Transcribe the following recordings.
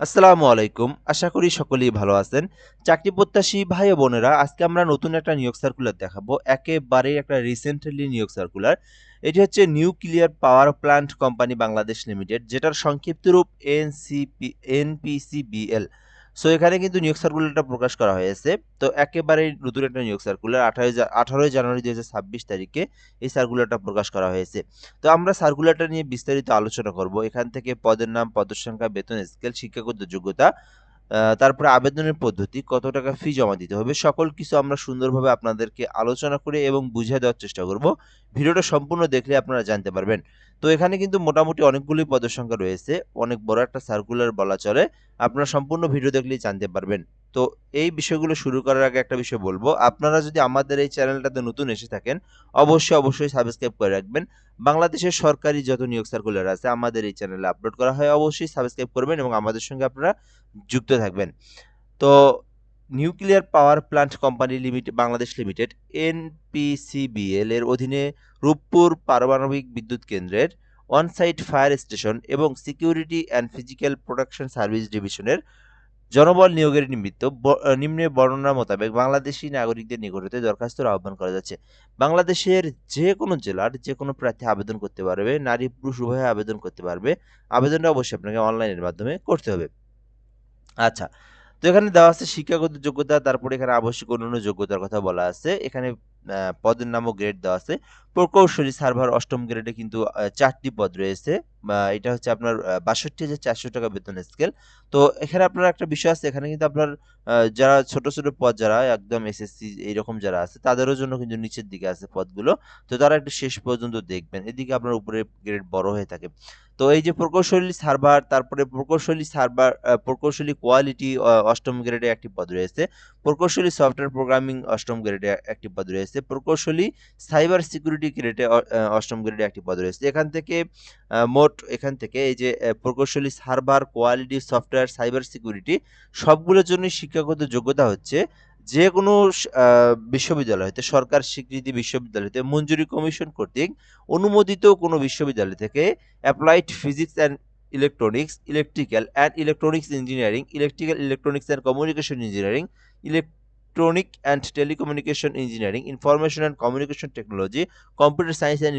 আসসালামু আলাইকুম। আশা করি সকলেই ভালো আছেন। চাকরি প্রত্যাশী ভাই বোনেরা, আজকে আমরা নতুন একটা নিয়োগ সার্কুলার দেখাবো। একেবারে একটা রিসেন্টলি নিয়োগ সার্কুলার এটি হচ্ছে nuclear power plant company Bangladesh limited যেটার সংক্ষিপ্ত রূপ এনসিপি এনপিসিবিএল সো এখানে কিন্তু নিয়োগ সার্কুলারটা প্রকাশ করা হয়েছে। তো, একেবারে নতুন একটা নিয়োগ সার্কুলার আঠারোই আঠারোই জানুয়ারি দু হাজার ছাব্বিশ তারিখে এই সার্কুলারটা প্রকাশ করা হয়েছে। তো, আমরা সার্কুলারটা নিয়ে বিস্তারিত আলোচনা করব। এখান থেকে পদের নাম, পদের সংখ্যা, বেতন স্কেল শিক্ষাগত যোগ্যতা তারপরে আবেদনের পদ্ধতি, কত টাকা ফি জমা দিতে হবে, সকল কিছু আমরা সুন্দরভাবে আপনাদেরকে আলোচনা করে এবং বুঝিয়ে দেওয়ার চেষ্টা করব। ভিডিওটা সম্পূর্ণ দেখলে আপনারা জানতে পারবেন। তো এখানে কিন্তু মোটামুটি অনেকগুলি পদের সংখ্যা রয়েছে, অনেক বড় একটা সার্কুলার বলা চলে, আপনারা সম্পূর্ণ ভিডিও দেখলেই জানতে পারবেন। তো এই বিষয়গুলো শুরু করার আগে একটা বিষয় বলব। আপনারা যদি আমাদের এই চ্যানেলটাতে নতুন এসে থাকেন, অবশ্যই অবশ্যই সাবস্ক্রাইব করে রাখবেন। বাংলাদেশের সরকারি যত নিয়োগ সার্কুলার আছে, আমাদের এই চ্যানেলে আপলোড করা হয়, অবশ্যই সাবস্ক্রাইব করবেন এবং আমাদের সঙ্গে আপনারা যুক্ত থাকবেন। তো nuclear power plant company limited Bangladesh limited NPCBL এর অধীনে রূপপুর পারমাণবিক বিদ্যুৎ কেন্দ্রের অন সাইট ফায়ার স্টেশন এবং security and physical protection service ডিভিশনের জনবল নিয়োগের নিমিত্ত নিম্নে বর্ণনা মোতাবেক বাংলাদেশি নাগরিকদের নিকট হতে দরখাস্তর আহ্বান করা যাচ্ছে। বাংলাদেশের যে কোনো জেলার যে কোনো প্রার্থী আবেদন করতে পারবে, নারী পুরুষ উভয়ে আবেদন করতে পারবে। আবেদনটা অবশ্যই আপনাকে অনলাইনের মাধ্যমে করতে হবে। আচ্ছা তো এখানে দেওয়া আছে শিক্ষাগত যোগ্যতা, তারপরে এখানে আবশ্যক অন্যান্য যোগ্যতার কথা বলা আছে। এখানে পদের নাম ও গ্রেড দেওয়া আছে। প্রকৌশলী সার্ভার অষ্টম গ্রেডে কিন্তু চারটি পদ রয়েছে। এটা হচ্ছে আপনার বাষট্টি হাজার চারশো টাকা বেতন স্কেল তো এখানে আপনার একটা বিষয় আছে, এখানে কিন্তু আপনার যারা ছোট ছোট পদ যারা, একদম এসএসসি এইরকম যারা আছে, তাদেরও জন্য কিন্তু নিচের দিকে আছে পদগুলো। তো তারা একটু শেষ পর্যন্ত দেখবেন, এদিকে আপনার উপরে গ্রেড বড় হয়ে থাকে। তো এই যে প্রকৌশলী সার্ভার, তারপরে প্রকৌশলী সার্ভার প্রকৌশলী কোয়ালিটি অষ্টম গ্রেডে একটি পদ রয়েছে। প্রকৌশলী সফটওয়্যার প্রোগ্রামিং অষ্টম গ্রেডে একটি পদ রয়েছে। প্রকৌশলী সাইবার সিকিউরিটি গ্রেডে অ- অষ্টম গ্রেডে একটি পদ রয়েছে। এখান থেকে মোট এখান থেকে এই যে প্রকৌশলী server, quality software, cyber security সবগুলোর জন্য শিক্ষাগত যোগ্যতা হচ্ছে যে কোনো বিশ্ববিদ্যালয় হতে, সরকার স্বীকৃতি বিশ্ববিদ্যালয় হতে, মঞ্জুরি কমিশন কর্তৃক অনুমোদিত কোনো বিশ্ববিদ্যালয় থেকে applied physics and electronics, electrical and electronics engineering, electrical electronics and communication engineering electronic and telecommunication engineering information and communication technology computer science and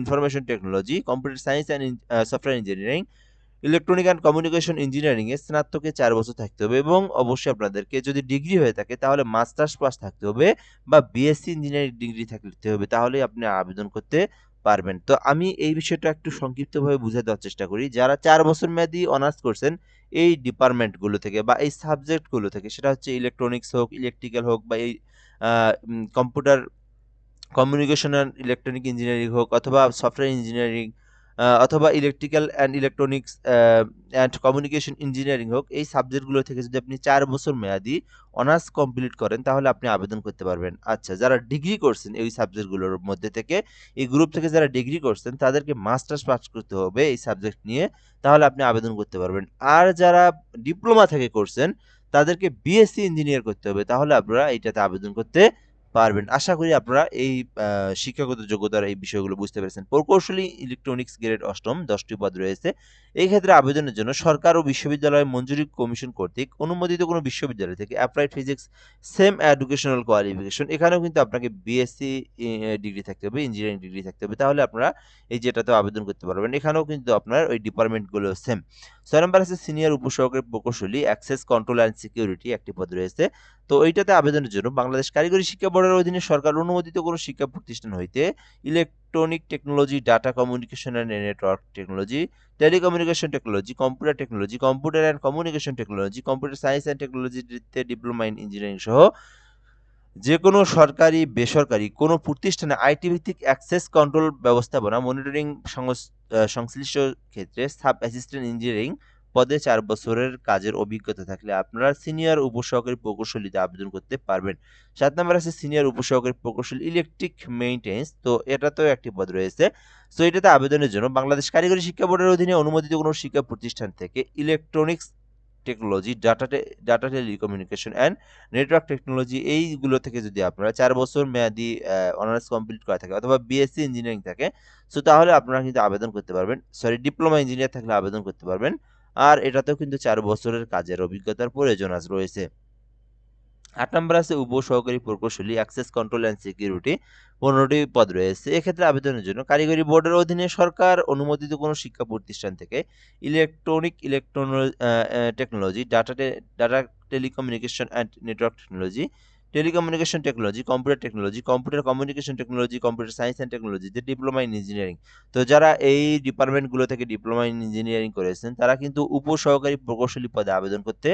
information technology computer science and software engineering electronic and communication ইঞ্জিনিয়ারিংয়ে স্নাতকে চার বছর থাকতে হবে এবং অবশ্যই আপনাদেরকে যদি ডিগ্রি হয়ে থাকে তাহলে মাস্টার্স পাস থাকতে হবে বা বিএসসি ইঞ্জিনিয়ারিং ডিগ্রি থাকতে হবে, তাহলেই আপনি আবেদন করতে পারবেন। তো আমি এই বিষয়টা একটু সংক্ষিপ্তভাবে বুঝে দেওয়ার চেষ্টা করি। যারা চার বছর মেয়াদি অনার্স করছেন, এই ডিপার্টমেন্টগুলো থেকে বা এই সাবজেক্টগুলো থেকে, সেটা হচ্ছে ইলেকট্রনিক্স হোক ইলেকট্রিক্যাল হোক বা এই computer communication and electronic engineering হোক অথবা সফটওয়্যার ইঞ্জিনিয়ারিং অথবা electrical and electronics and communication engineering হোক, এই সাবজেক্টগুলো থেকে যদি আপনি চার বছর মেয়াদি অনার্স কমপ্লিট করেন, তাহলে আপনি আবেদন করতে পারবেন। আচ্ছা যারা ডিগ্রি করছেন এই সাবজেক্টগুলোর মধ্যে থেকে, এই গ্রুপ থেকে যারা ডিগ্রি করছেন, তাদেরকে মাস্টার্স পাস করতে হবে এই সাবজেক্ট নিয়ে, তাহলে আপনি আবেদন করতে পারবেন। আর যারা ডিপ্লোমা থেকে করছেন, তাদেরকে বিএসসি ইঞ্জিনিয়ার করতে হবে, তাহলে আপনারা এইটাতে আবেদন করতে পারবেন। আশা করি আপনারা এই শিক্ষাগত যোগ্যতার এই বিষয়গুলো বুঝতে পেরেছেন। প্রকৌশলী ইলেকট্রনিক্স গ্রেড অষ্টম, দশটি পদ রয়েছে। এই ক্ষেত্রে আবেদনের জন্য সরকার ও বিশ্ববিদ্যালয় মঞ্জুরি কমিশন কর্তৃক অনুমোদিত কোনো বিশ্ববিদ্যালয় থেকে applied physics same educational qualification, এখানেও কিন্তু আপনাকে বিএসসি ডিগ্রি থাকতে হবে, ইঞ্জিনিয়ারিং ডিগ্রি থাকতে হবে। তাহলে আপনারা এই যেটাতে আবেদন করতে পারবেন। এখানেও কিন্তু আপনার ওই ডিপার্টমেন্টগুলো সেম। ছয় নম্বর আছে সিনিয়র উপসহকারী প্রকৌশলী অ্যাক্সেস কন্ট্রোল অ্যান্ড সিকিউরিটি একটি পদ রয়েছে। তো এইটাতে আবেদনের জন্য বাংলাদেশ কারিগরি শিক্ষা বোর্ডের অধীনে সরকার অনুমোদিত কোনো শিক্ষা প্রতিষ্ঠান হইতে electronic technology data communication and network technology telecommunication technology computer technology computer and communication technology computer science and টেকনোলজিতে ডিপ্লোমা ইন ইঞ্জিনিয়ারিং সহ যে কোনো সরকারি, বেসরকারি, কোনো প্রতিষ্ঠানে আইটি ভিত্তিক অ্যাক্সেস কন্ট্রোল ব্যবস্থাপনা মনিটরিং সংশ্লিষ্ট ক্ষেত্রে সাব অ্যাসিস্ট্যান্ট ইঞ্জিনিয়ারিং পদে চার বছরের কাজের অভিজ্ঞতা থাকলে আপনারা সিনিয়র উপসহকারী প্রকৌশলীতে আবেদন করতে পারবেন। সাত নম্বর আছে সিনিয়র উপসহকারী প্রকৌশলী ইলেকট্রিক মেইনটেন্স তো এটাতেও একটি পদ রয়েছে। তো এটাতে আবেদনের জন্য বাংলাদেশ কারিগরি শিক্ষা বোর্ডের অধীনে অনুমোদিত কোনো শিক্ষা প্রতিষ্ঠান থেকে electronics technology data data telecommunication and network technology এইগুলো থেকে যদি আপনারা চার বছর মেয়াদি অনার্স কমপ্লিট করা থাকে অথবা বিএসসি ইঞ্জিনিয়ারিং থাকে সো তাহলে আপনারা কিন্তু আবেদন করতে পারবেন। সরি ডিপ্লোমা ইঞ্জিনিয়ার থাকলে আবেদন করতে পারবেন। আর এটাতেও কিন্তু চার বছরের কাজের অভিজ্ঞতার প্রয়োজন রয়েছে। আট নম্বর আছে উপ সহকারী প্রকৌশলী অ্যাক্সেস কন্ট্রোল অ্যান্ড সিকিউরিটি পনেরোটি পদ রয়েছে। এক্ষেত্রে আবেদনের জন্য কারিগরি বোর্ডের অধীনে সরকার অনুমোদিত কোনো শিক্ষা প্রতিষ্ঠান থেকে electronic electron technology data data telecommunication and network technology telecommunication technology computer technology computer communication technology computer science and টেকনোলজিতে ডিপ্লোমা ইন ইঞ্জিনিয়ারিং তো যারা এই ডিপার্টমেন্টগুলো থেকে ডিপ্লোমা ইন ইঞ্জিনিয়ারিং করেছেন, তারা কিন্তু উপ সহকারী প্রকৌশলী পদে আবেদন করতে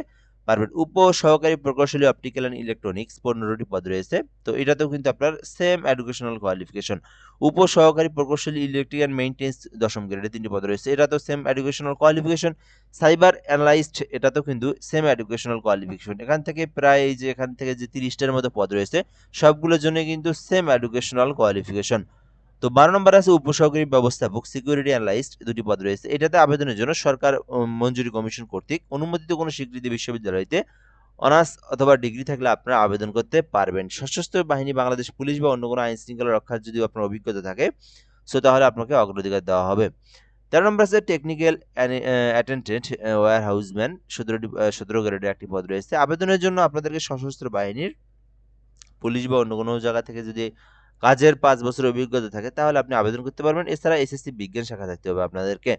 পারবেন। উপ সহকারী প্রকৌশলী অপটিক্যাল অ্যান্ড ইলেকট্রনিক্স পনেরোটি পদ রয়েছে। তো এটাতেও কিন্তু আপনার সেম এডুকেশনাল কোয়ালিফিকেশন উপ সহকারী প্রকৌশলী ইলেকট্রিক অ্যান্ড মেইনটেন্স দশম গ্রেডে তিনটি পদ রয়েছে। এটাতেও same educational qualification cyber analyst এটাতেও কিন্তু সেম এডুকেশনাল কোয়ালিফিকেশন এখান থেকে প্রায় এই যে এখান থেকে যে তিরিশটার মতো পদ রয়েছে, সবগুলোর জন্য কিন্তু সেম এডুকেশনাল কোয়ালিফিকেশন তো বারো নম্বর আছে উপসহকারী ব্যবস্থাপক সিকিউরিটি অ্যানালাইস্ট দুটি পদ রয়েছে। এটাতে আবেদনের জন্য সরকার মঞ্জুরি কমিশন কর্তৃক অনুমোদিত কোনো স্বীকৃতি বিশ্ববিদ্যালয়তে অনার্স অথবা ডিগ্রি থাকলে আপনারা আবেদন করতে পারবেন। সশস্ত্র বাহিনী, বাংলাদেশ পুলিশ বা অন্য কোনো আইন শৃঙ্খলা রক্ষার যদি আপনার অভিজ্ঞতা থাকে, সো তাহলে আপনাকে অগ্রাধিকার দেওয়া হবে। তেরো নম্বর আছে টেকনিক্যাল অ্যাটেন্ডেন্ট ওয়ার হাউসম্যান সতেরোটি সতেরো গ্রেডের একটি পদ রয়েছে। আবেদনের জন্য আপনাদেরকে সশস্ত্র বাহিনীর পুলিশ বা অন্য কোনো জায়গা থেকে যদি কাজের পাঁচ বছরের অভিজ্ঞতা থাকে, তাহলে আপনি আবেদন করতে পারবেন। এছাড়া এসএসসি বিজ্ঞান শাখা থাকতে হবে আপনাদেরকে।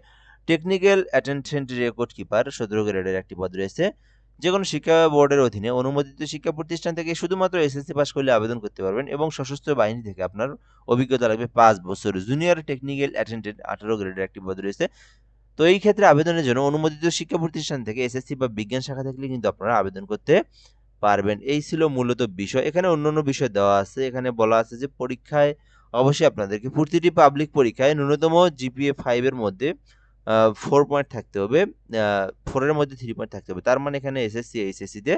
টেকনিক্যাল অ্যাটেন্ডেন্ট রেকর্ড কিপার সতেরো গ্রেডের একটি পদ রয়েছে। যে কোনো শিক্ষা বোর্ডের অধীনে অনুমোদিত শিক্ষা প্রতিষ্ঠান থেকে শুধুমাত্র এসএসসি পাস করলে আবেদন করতে পারবেন এবং সশস্ত্র বাহিনী থেকে আপনার অভিজ্ঞতা লাগবে পাঁচ বছর। জুনিয়র টেকনিক্যাল অ্যাটেন্ডেন্ট আঠারো গ্রেডের একটি পদ রয়েছে। তো এই ক্ষেত্রে আবেদনের জন্য অনুমোদিত শিক্ষা প্রতিষ্ঠান থেকে এসএসসি বা বিজ্ঞান শাখা থাকলে কিন্তু আপনারা আবেদন করতে পারবেন। এই ছিল মূলত বিষয়। এখানে অন্য অন্য বিষয় দেওয়া আছে। এখানে বলা আছে যে পরীক্ষায় অবশ্যই আপনাদেরকে প্রতিটি পাবলিক পরীক্ষায় ন্যূনতম জিপিএ ফাইভের মধ্যে ফোর পয়েন্ট থাকতে হবে। ফোরের মধ্যে থ্রি পয়েন্ট থাকতে হবে। তার মানে এখানে এসএসসি এইচএসসিতে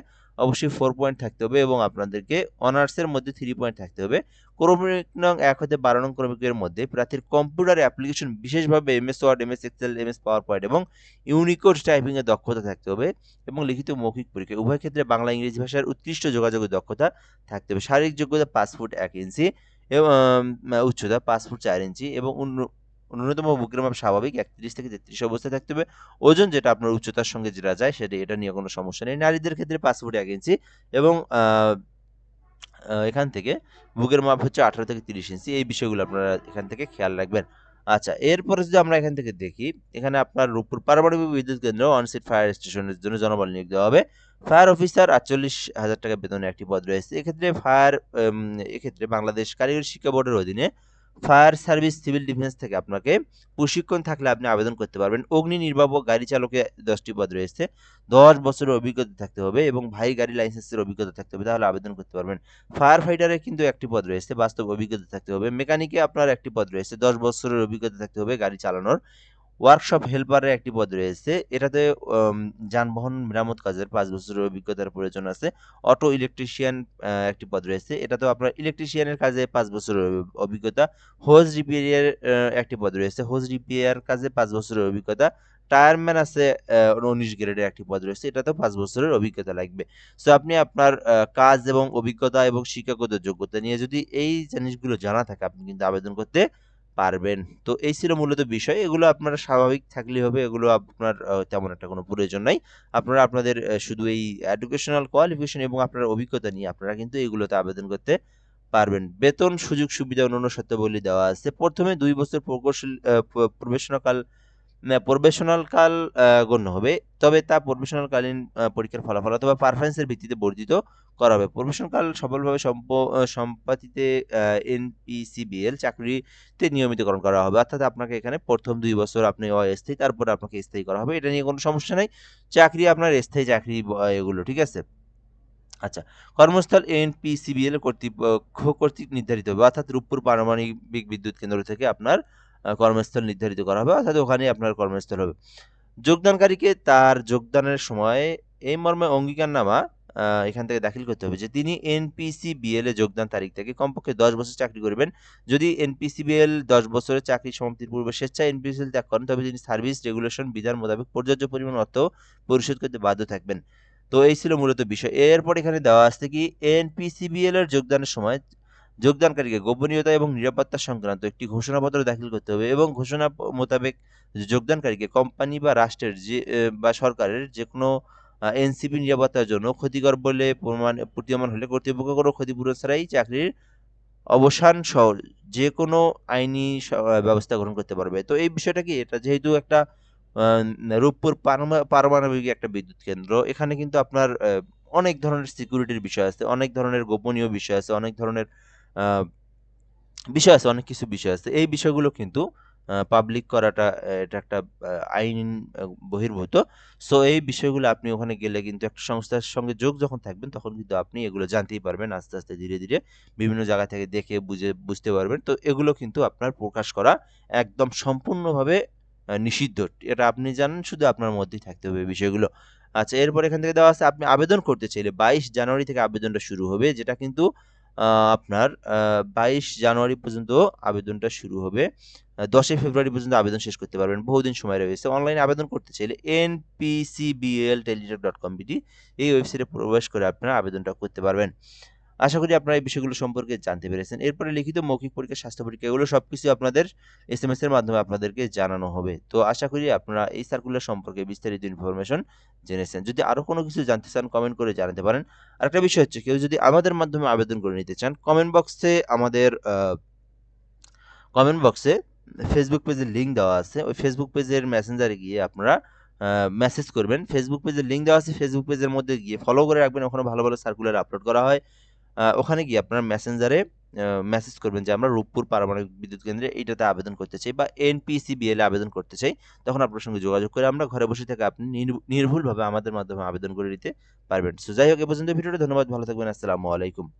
অবশ্যই ফোর পয়েন্ট থাকতে হবে এবং আপনাদেরকে অনার্সের মধ্যে থ্রি পয়েন্ট থাকতে হবে। ক্রমিক নং এক হতে বারো নং ক্রমিকের মধ্যে প্রার্থীর কম্পিউটার অ্যাপ্লিকেশন বিশেষভাবে MS Word MS Excel MS PowerPoint এবং ইউনিকোড টাইপিংয়ের দক্ষতা থাকতে হবে এবং লিখিত মৌখিক পরীক্ষা। উভয় ক্ষেত্রে বাংলা, ইংরেজি ভাষার উৎকৃষ্ট যোগাযোগের দক্ষতা থাকতে হবে। শারীরিক যোগ্যতা পাঁচ ফুট এক ইঞ্চি এবং উচ্চতা পাঁচ ফুট চার ইঞ্চি এবং ন্যূনতম বুকের মাপ স্বাভাবিক, একত্রিশ থেকে তেত্রিশ অবস্থায় থাকতে হবে। ওজন যেটা আপনার উচ্চতার সঙ্গে যেটা যায়, সেটা এটা নিয়ে কোনো সমস্যা নেই। নারীদের ক্ষেত্রে পাঁচ ফুট এক ইঞ্চি এবং এখান থেকে বুকের মাপ হচ্ছে আঠারো থেকে তিরিশ ইঞ্চি। এই বিষয়গুলো আপনারা এখান থেকে খেয়াল রাখবেন। আচ্ছা এরপরে যদি আমরা এখান থেকে দেখি, এখানে আপনার রূপপুর পারমাণবিক বিদ্যুৎ কেন্দ্র অনসিট ফায়ার স্টেশনের জন্য জনবল নিয়োগ দেওয়া হবে। ফায়ার অফিসার আটচল্লিশ হাজার টাকা বেতনে একটি পদ রয়েছে। এক্ষেত্রে ফায়ার এক্ষেত্রে বাংলাদেশ কারিগরি শিক্ষা বোর্ডের অধীনে ফায়ার সার্ভিস, সিভিল ডিফেন্স থেকে আপনাকে প্রশিক্ষণ থাকলে আপনি আবেদন করতে পারবেন। অগ্নি নির্বাপক গাড়ি চালকে দশটি পদ রয়েছে। দশ বছরের অভিজ্ঞতা থাকতে হবে এবং ভাই গাড়ি লাইসেন্সের অভিজ্ঞতা থাকতে হবে, তাহলে আবেদন করতে পারবেন। ফায়ার ফাইটারে কিন্তু একটি পদ রয়েছে, বাস্তব অভিজ্ঞতা থাকতে হবে। মেকানিকে আপনার একটি পদ রয়েছে, দশ বছরের অভিজ্ঞতা থাকতে হবে গাড়ি চালানোর। ওয়ার্কশপ হেল্পারের একটি পদ রয়েছে। এটাতে যানবাহন মেরামত কাজের পাঁচ বছরের অভিজ্ঞতার প্রয়োজন আছে। অটো ইলেকট্রিশিয়ান একটি পদ রয়েছে। এটাতেও আপনার ইলেকট্রিশিয়ানের কাজে পাঁচ বছরের অভিজ্ঞতা। হোজ রিপেয়ার একটি পদ রয়েছে। হোজ রিপেয়ার কাজে পাঁচ বছরের অভিজ্ঞতা। টায়ারম্যান আছে উনিশ গ্রেডের একটি পদ রয়েছে। এটাতেও পাঁচ বছরের অভিজ্ঞতা লাগবে। সো আপনি আপনার কাজ এবং অভিজ্ঞতা এবং শিক্ষাগত যোগ্যতা নিয়ে যদি এই জিনিসগুলো জানা থাকে, আপনি কিন্তু আবেদন করতে পারবেন। তো এই ছিল মূলত বিষয়। এগুলো আপনারা স্বাভাবিক থাকলেই হবে। এগুলো আপনার তেমন একটা কোনো প্রয়োজন নাই। আপনারা আপনাদের শুধু এই এডুকেশনাল কোয়ালিফিকেশন এবং আপনার অভিজ্ঞতা নিয়ে আপনারা কিন্তু এগুলোতে আবেদন করতে পারবেন। বেতন, সুযোগ, সুবিধা অন্যান্য শর্তাবলী দেওয়া আছে। প্রথমে দুই বছর প্রকৌশল প্রবেশনকাল প্রবেশনাল কাল গণ্য হবে। তবে তা প্রবেশনালকালীন পরীক্ষার ফলাফল অথবা পারফরমেন্সের ভিত্তিতে বর্ধিত করা হবে। প্রবেশনকাল সফলভাবে সম্পাদিতে এনপিসিবিএল চাকরিতে নিয়মিতকরণ করা হবে। অর্থাৎ আপনাকে এখানে প্রথম দুই বছর আপনি অস্থায়ী, তারপর আপনাকে স্থায়ী করা হবে। এটা নিয়ে কোনো সমস্যা নেই। চাকরি আপনার স্থায়ী চাকরি এগুলো, ঠিক আছে? আচ্ছা কর্মস্থল এনপিসিবিএল কর্তৃপক্ষ কর্তৃক নির্ধারিত হবে। অর্থাৎ রূপপুর পারমাণবিক বিদ্যুৎ কেন্দ্র থেকে আপনার কর্মস্থল নির্ধারিত করা হবে, অর্থাৎ ওখানেই আপনার কর্মস্থল হবে। যোগদানকারীকে তার যোগদানের সময় এই মর্মে অঙ্গীকারনামা এখান থেকে দাখিল করতে হবে যে তিনি এনপিসি বিএল এ যোগদান তারিখ থেকে কমপক্ষে দশ বছর চাকরি করবেন। যদি এনপিসি বিএল দশ বছরের চাকরি সমাপ্তির পূর্বে স্বেচ্ছায় এনপিসিএল ত্যাগ করেন, তবে তিনি সার্ভিস রেগুলেশন বিধান মোতাবেক পর্যাপ্ত পরিমাণ অর্থ পরিশোধ করতে বাধ্য থাকবেন। তো এই ছিল মূলত বিষয়। এরপর এখানে দেওয়া আছে কি এনপিসিবিএল এর যোগদানের সময় যোগদানকারীকে গোপনীয়তা এবং নিরাপত্তা সংক্রান্ত একটি ঘোষণাপত্র দাখিল করতে হবে এবং ঘোষণা মোতাবেক যোগদানকারীকে কোম্পানি বা রাষ্ট্রের যে বা সরকারের যে কোনো এনসিপি নিরাপত্তার জন্য ক্ষতিকর বলে প্রমাণ, প্রতীয়মান হলে কর্তৃপক্ষ কোনো ক্ষতিপূরণ ছাড়াই চাকরির অবসান সহ যে কোনো আইনি ব্যবস্থা গ্রহণ করতে পারবে। তো এই বিষয়টা কি? এটা যেহেতু একটা রূপপুর পারমাণবিক একটা বিদ্যুৎ কেন্দ্র, এখানে কিন্তু আপনার অনেক ধরনের সিকিউরিটির বিষয় আছে, অনেক ধরনের গোপনীয় বিষয় আছে, অনেক ধরনের বিষয় আছে, অনেক কিছু বিষয় আছে। এই বিষয়গুলো কিন্তু পাবলিক করাটা, এটা একটা আইন বহির্ভূত। সো এই বিষয়গুলো আপনি ওখানে গেলে কিন্তু একটা সংস্থার সঙ্গে যোগ যখন থাকবেন, তখন কিন্তু আপনি এগুলো জানতেই পারবেন। আস্তে আস্তে, ধীরে ধীরে বিভিন্ন জায়গা থেকে দেখে, বুঝে, বুঝতে পারবেন। তো, এগুলো কিন্তু আপনার প্রকাশ করা একদম সম্পূর্ণভাবে নিষিদ্ধ। এটা আপনি জানেন, শুধু আপনার মধ্যেই থাকতে হবে বিষয়গুলো। আচ্ছা এরপর এখান থেকে দেওয়া আছে, আপনি আবেদন করতে চাইলে বাইশ জানুয়ারি থেকে আবেদনটা শুরু হবে, যেটা কিন্তু আপনার বাইশ জানুয়ারি পর্যন্ত আবেদনটা শুরু হবে। দশই ফেব্রুয়ারি পর্যন্ত আবেদন শেষ করতে পারবেন। বহুদিন সময় রয়েছে। অনলাইনে আবেদন করতে চাইলে N P C B L Teletalk dot com BD এই ওয়েবসাইটে প্রবেশ করে আপনারা আবেদনটা করতে পারবেন। আশা করি আপনারা এই বিষয়গুলো সম্পর্কে জানতে পেরেছেন। এরপরে লিখিত মৌখিক পরীক্ষা, স্বাস্থ্য পরীক্ষা এগুলো সব কিছু আপনাদের এস এম এস এর মাধ্যমে আপনাদেরকে জানানো হবে। তো আশা করি আপনারা এই সার্কুলার সম্পর্কে বিস্তারিত ইনফরমেশন জেনেছেন। যদি আরও কোনো কিছু জানতে চান কমেন্ট করে জানাতে পারেন। আর একটা বিষয় হচ্ছে, কেউ যদি আমাদের মাধ্যমে আবেদন করে নিতে চান কমেন্ট বক্সে আমাদের কমেন্ট বক্সে ফেসবুক পেজের লিঙ্ক দেওয়া আছে। ওই ফেসবুক পেজের মেসেঞ্জারে গিয়ে আপনারা মেসেজ করবেন। ফেসবুক পেজের লিঙ্ক দেওয়া আছে। ফেসবুক পেজের মধ্যে গিয়ে ফলো করে রাখবেন। ওখানে ভালো ভালো সার্কুলার আপলোড করা হয়। ওখানে গিয়ে আপনারা মেসেঞ্জারে মেসেজ করবেন যে, আমরা রূপপুর পারমাণবিক বিদ্যুৎ কেন্দ্রে এইটাতে আবেদন করতে চাই বা এনপিসিবিএল আবেদন করতে চাই। তখন আপনার সঙ্গে যোগাযোগ করে আমরা ঘরে বসে থেকে আপনি নির্ভুল- নির্ভুলভাবে আমাদের মাধ্যমে আবেদন করে নিতে পারবেন। সো যাই হোক, এ পর্যন্ত ভিডিওটা ধন্যবাদ, ভালো থাকবেন, আসসালামু আলাইকুম।